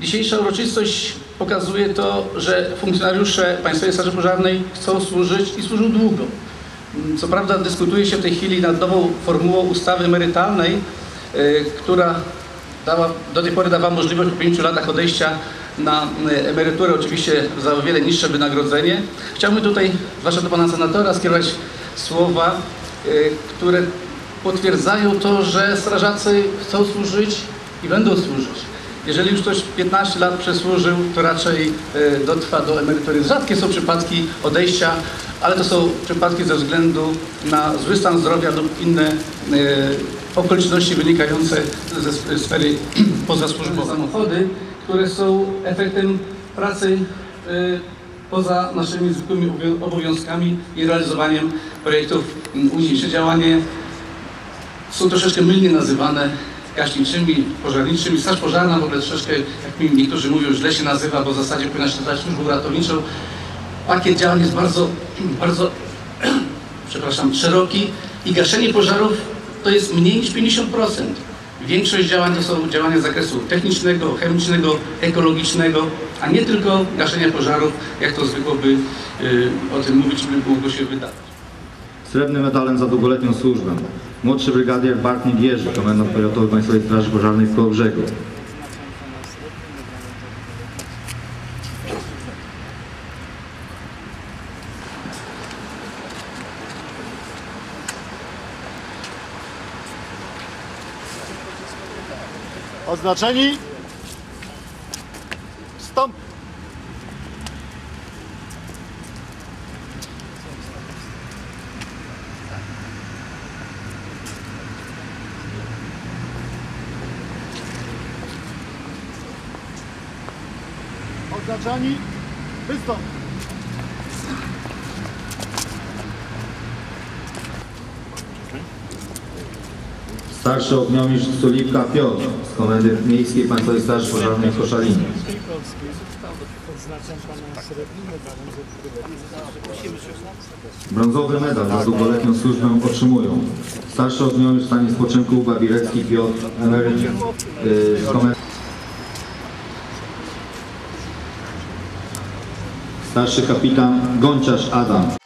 Dzisiejsza uroczystość pokazuje to, że funkcjonariusze Państwowej Straży Pożarnej chcą służyć i służą długo. Co prawda dyskutuje się w tej chwili nad nową formułą ustawy emerytalnej, y, która dała, do tej pory dawała możliwość po pięciu latach odejścia na y, emeryturę, oczywiście za o wiele niższe wynagrodzenie. Chciałbym tutaj, zwłaszcza do Pana Senatora, skierować słowa, y, które potwierdzają to, że strażacy chcą służyć i będą służyć. Jeżeli już ktoś 15 lat przesłużył, to raczej e, dotrwa do emerytury. Rzadkie są przypadki odejścia, ale to są przypadki ze względu na zły stan zdrowia lub inne e, okoliczności wynikające ze sfery pozasłużbowej. Samochody, które są efektem pracy e, poza naszymi zwykłymi obowią- obowiązkami i realizowaniem projektów unijnych. Działanie są troszeczkę mylnie nazywane gaśniczymi, pożarniczymi. Straż pożarna w ogóle troszeczkę, jak mi niektórzy mówią, źle się nazywa, bo w zasadzie powinna się nazywać służbą ratowniczą. Pakiet działań jest bardzo, bardzo, przepraszam, szeroki i gaszenie pożarów to jest mniej niż 50%. Większość działań to są działania z zakresu technicznego, chemicznego, ekologicznego, a nie tylko gaszenia pożarów, jak to zwykło by y, o tym mówić, by mogło się wydawać. Srebrnym medalem za długoletnią służbę. Młodszy brygadier Bartnik Jerzy, komendant powiatowy Państwowej Straży Pożarnej w Kołobrzegu. Oznaczeni? Stąd. Oznaczeni? Wystąp. Starszy ogniomistrz Sulipka Piotr z Komendy Miejskiej Państwowej Straży Pożarnej w Koszalinie. Brązowy medal za długoletnią służbę otrzymują starszy ogniomistrz w stanie spoczynku Babirecki Piotr, emeryt yy, z komendy Starszy kapitan Gonciarz Adam.